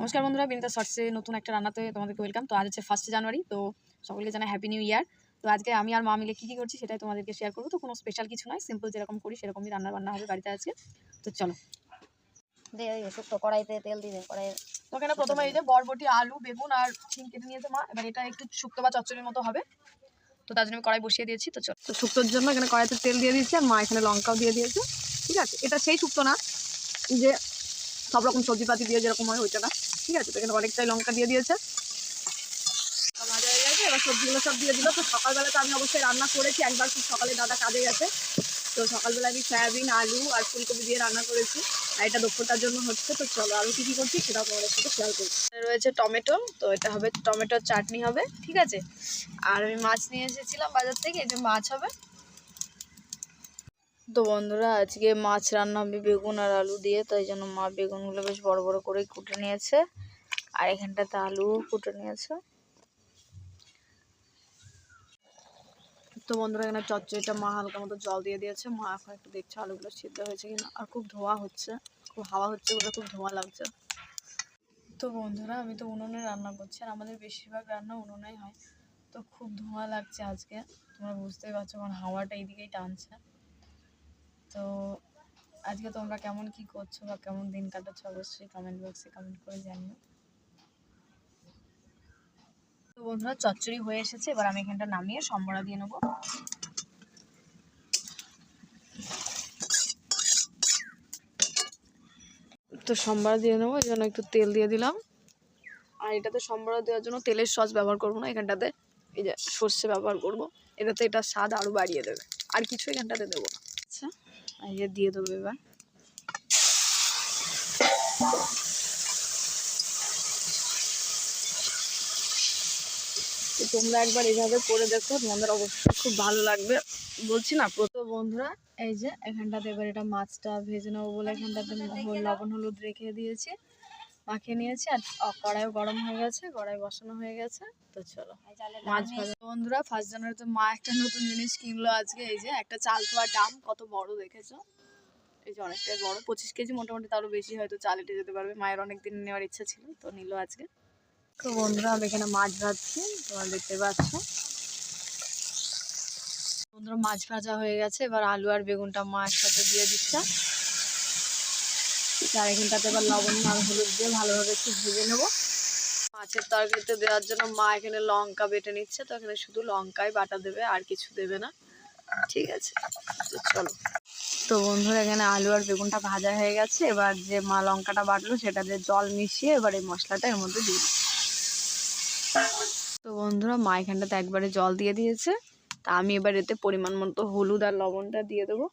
নমস্কার বন্ধুরা বিনিতা শর্টসে নতুন একটা রান্নাতে তোমাদেরকে ওয়েলকাম তো আজ হচ্ছে ফার্স্ট জানুয়ারি তো সকলকে জানাই হ্যাপি নিউ ইয়ার তো আজকে আমি আর মা মিলে কী কী করছি সেটাই তোমাদেরকে শেয়ার করব। তো কোনো স্পেশাল কিছু নয় সিম্পল যেরকম করি সেরকমই রান্না বান্না হবে বাড়িতে আজকে। তো চলো। শুক্তো কড়াইতে তেল দিবেন কড়াই তো এখানে প্রথমে এই যে বরবটি আলু বেগুন আর শিম কেটে নিয়েছে মা। এবার এটা একটু শুক্তো বা চচ্চড়ির মতো হবে। তো তার জন্য আমি কড়াই বসিয়ে দিয়েছি তো চলো। তো শুক্তোর জন্য এখানে কড়াইতে তেল দিয়ে দিয়েছি আর মা এখানে লঙ্কাও দিয়ে দিয়েছে। ঠিক আছে? এটা সেই শুক্তো না যে সব রকম সবজিপাতি দিয়ে যেরকম হয় ওইটা না। ঠিক আছে, তো এখানে অনেকটাই লঙ্কা দিয়ে দিয়েছে। ভাজা হয়ে গেছে, এবার সবজিগুলো সব দিয়ে দিল। তো সকালবেলা তো আমি অবশ্যই রান্না করেছি, একবার খুব সকালে দাদা কাজে গেছে। তো সকালবেলা আমি সয়াবিন, আলু আর ফুলকপি দিয়ে রান্না করেছি। আর এটা দক্ষতার জন্য হচ্ছে, তো চলো আরও কী কী করছি সেটাও তোমাদের সাথে শেয়ার করছি। রয়েছে টমেটো, তো এটা হবে টমেটোর চাটনি হবে, ঠিক আছে? আর আমি মাছ নিয়ে এসেছিলাম বাজার থেকে, এই যে মাছ হবে। তো বন্ধুরা, আজকে মাছ রান্না হবে বেগুন আর আলু দিয়ে, তাই জন্য মা বেগুনগুলো বেশ বড় বড় করে কুটে নিয়েছে। আর এখানটাতে আলু কুটে নিয়েছে। তো বন্ধুরা, এখানে চচ্চড়িটা মা হালকা মতো জল দিয়ে দিয়েছে। মা এখন একটু দেখছে আলুগুলো সিদ্ধ হয়েছে কিনা। আর খুব ধোয়া হচ্ছে, খুব হাওয়া হচ্ছে বলে খুব ধোঁয়া লাগছে। তো বন্ধুরা, আমি তো উনুনে রান্না করছি, আর আমাদের বেশিরভাগ রান্না উনুনেই হয়। তো খুব ধোঁয়া লাগছে আজকে, তোমরা বুঝতেই পারছ কারণ হাওয়াটা এইদিকেই টানছে। তো আজকে তোমরা কেমন কি করছ বা কেমন দিন কাটাচ্ছো অবশ্যই কমেন্ট বক্সে কমেন্ট করে জানিও। তো বন্ধুরা, চচ্চড়ি হয়ে এসেছে, এবার আমি এখানটা নামিয়ে সম্বরা দিয়ে নেব। তো সম্বরা দিয়ে নেব, এই জন্য একটু তেল দিয়ে দিলাম। আর এটাতে সম্বরা দেওয়ার জন্য তেলের সস ব্যবহার করব না, এখানটাতে এই যে সর্ষে ব্যবহার করব। এটাতে এটা স্বাদ আরও বাড়িয়ে দেবে। আর কিছু এখানটাতে দেবো না। এই যে দিয়ে দেবো এবার। তোমরা একবার এইভাবে করে দেখো, তোমাদের অবশ্যই খুব ভালো লাগবে। বলছি না, প্রথম বন্ধুরা, এই যে এখানটাতে এবার এটা মাছটা ভেজে নেব বলে এখানটাতে লবণ, হলুদ রেখে দিয়েছি। মাখিয়ে নিয়েছি আর কড়াইও গরম হয়ে গেছে কড়াই বসানো হয়ে গেছে তো চলো। মাছ ভাজা। বন্ধুরা ফার্স্ট জানুয়ারিতে মা একটা নতুন জিনিস কিনলো আজকে এই যে একটা চাল ধোয়া ডাম কত বড় দেখেছ? এই যে অনেকটাই বড় পঁচিশ কেজি মোটামুটি তারও বেশি হয়তো চাল এটে যেতে পারবে মায়ের অনেক দিন নেওয়ার ইচ্ছা ছিল তো নিল আজকে। তো বন্ধুরা আমি এখানে মাছ ভাজছি তোমরা দেখতে পাচ্ছ। বন্ধুরা মাছ ভাজা হয়ে গেছে এবার আলু আর বেগুনটা মা একসাথে দিয়ে দিচ্ছে। আর এখানটাতে এবার লবণ আর হলুদ দিয়ে ভালোভাবে একটু ভেজে নেব। মাছের তরকারিতে দেওয়ার জন্য মা এখানে লঙ্কা বেটে নিচ্ছে, তো এখানে শুধু লঙ্কাই বাটা দেবে, আর কিছু দেবে না। ঠিক আছে, তো চলো। তো বন্ধুরা, এখানে আলু আর বেগুনটা ভাজা হয়ে গেছে। এবার যে মা লঙ্কাটা বাটলো, সেটা দিয়ে জল মিশিয়ে এবার এই মশলাটা এর মধ্যে দিয়ে। তো বন্ধুরা, মা এখানটাতে একবারে জল দিয়ে দিয়েছে। তা আমি এবার এতে পরিমাণ মতো হলুদ আর লবণটা দিয়ে দেবো।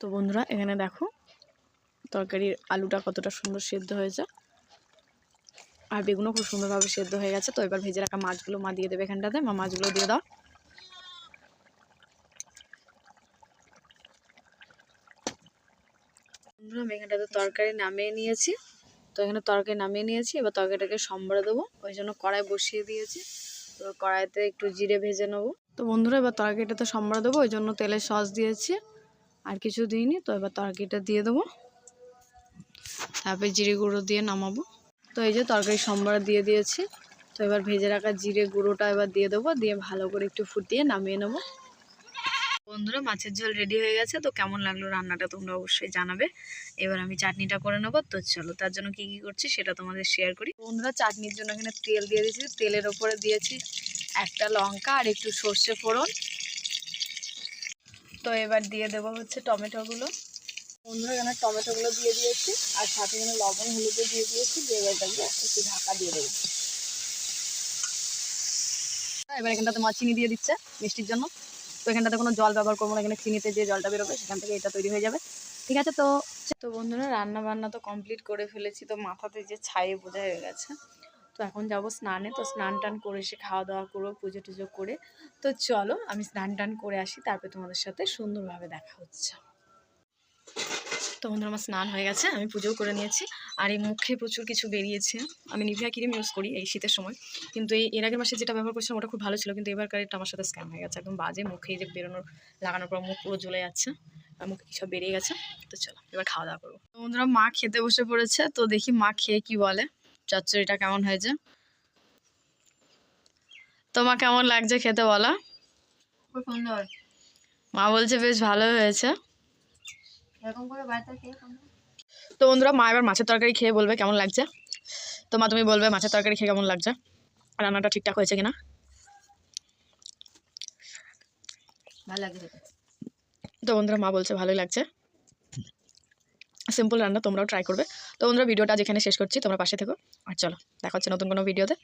তো বন্ধুরা, এখানে দেখো তরকারির আলুটা কতটা সুন্দর সেদ্ধ হয়েছে। আর বেগুনও খুব সুন্দরভাবে সেদ্ধ হয়ে গেছে। তো এবার ভেজে রাখা মাছগুলো মা দিয়ে দেবে এখানটাতে। মা মাছগুলো দিয়ে দাও। বন্ধুরা, আমি এখানটাতে তরকারি নামিয়ে নিয়েছি। তো এখানে তরকারি নামিয়ে নিয়েছি। এবার তরকারিটাকে সম্বরে দেবো। ওই জন্য কড়াই বসিয়ে দিয়েছি। তো কড়াইতে একটু জিরে ভেজে নেব। তো বন্ধুরা, এবার তরকারিটাতে সম্বরে দেবো। ওই জন্য তেলের সস দিয়েছি। আর কিছু দিইনি, তো এবার তরকারিটা দিয়ে দেবো। তারপরে জিরে গুঁড়ো দিয়ে নামাবো। তো এই যে তরকারি সম্বরা দিয়ে দিয়েছি, তো এবার ভেজে রাখা জিরে গুঁড়োটা এবার দিয়ে দেবো, দিয়ে ভালো করে একটু ফুটিয়ে নামিয়ে নেব। বন্ধুরা, মাছের ঝোল রেডি হয়ে গেছে, তো কেমন লাগল রান্নাটা তোমরা অবশ্যই জানাবে। এবার আমি চাটনিটা করে নেব, তো চলো, তার জন্য কি কি করছি সেটা তোমাদের শেয়ার করি। বন্ধুরা, চাটনির জন্য এখানে তেল দিয়ে দিয়েছি, তেলের ওপরে দিয়েছি একটা লঙ্কা আর একটু সর্ষে ফোড়ন। তো এবার দিয়ে দেবো হচ্ছে টমেটোগুলো। বন্ধুরা, এখানে টমেটোগুলো দিয়ে দিয়েছি, আর সাথে এখানে লবণ, হলুদও দিয়ে দিয়েছি, দিয়ে এবারটাকে একটু ঢাকা দিয়ে দেবো। এবার এখানটাতে মা চিনি দিয়ে দিচ্ছে মিষ্টির জন্য। তো এখানটাতে কোনো জল ব্যবহার করব না, এখানে চিনিতে যে জলটা বেরোবে সেখান থেকে এটা তৈরি হয়ে যাবে। ঠিক আছে তো? তো বন্ধুরা রান্না বান্না তো কমপ্লিট করে ফেলেছি, তো মাথাতে যে ছাই বোঝা হয়ে গেছে। তো এখন যাব স্নানে। তো স্নান টান করে এসে খাওয়া দাওয়া করব পুজো টুজো করে। তো চলো, আমি স্নান টান করে আসি, তারপরে তোমাদের সাথে সুন্দরভাবে দেখা হচ্ছে। তো বন্ধুরা, আমার স্নান হয়ে গেছে, আমি পুজোও করে নিয়েছি। আর এই মুখে প্রচুর কিছু বেরিয়েছে। আমি নিভিয়া ক্রিম ইউজ করি এই শীতের সময়। কিন্তু এই, এর আগের মাসে যেটা ব্যবহার করছিলাম, ওটা খুব ভালো ছিল। কিন্তু এবার এটা আমার সাথে স্ক্যাম হয়ে গেছে। একদম বাজে মুখে যে বেরোনোর, লাগানোর পর মুখ পুরো জ্বলে যাচ্ছে। আর মুখে সব বেরিয়ে গেছে। তো চলো, এবার খাওয়া দাওয়া করব বন্ধুরা, মা খেতে বসে পড়েছে। তো দেখি মা খেয়ে কি বলে। চচ্চড়িটা কেমন হয়েছে? তোমার কেমন লাগছে খেতে বলো? সুন্দর। মা বলছে বেশ ভালো হয়েছে। তো বন্ধুরা মা এবার মাছের তরকারি খেয়ে বলবে কেমন লাগছে? তো মা তুমি বলবে মাছের তরকারি খেয়ে কেমন লাগছে? রান্নাটা ঠিকঠাক হয়েছে কিনা? ভালো তো বন্ধুরা মা বলছে ভালোই লাগছে। সিম্পল রান্না তোমরাও ট্রাই করবে। তো বন্ধুরা, ভিডিওটা যেখানে শেষ করছি, তোমরা পাশে থেকো। আর চলো, দেখা হচ্ছে নতুন কোনো ভিডিওতে।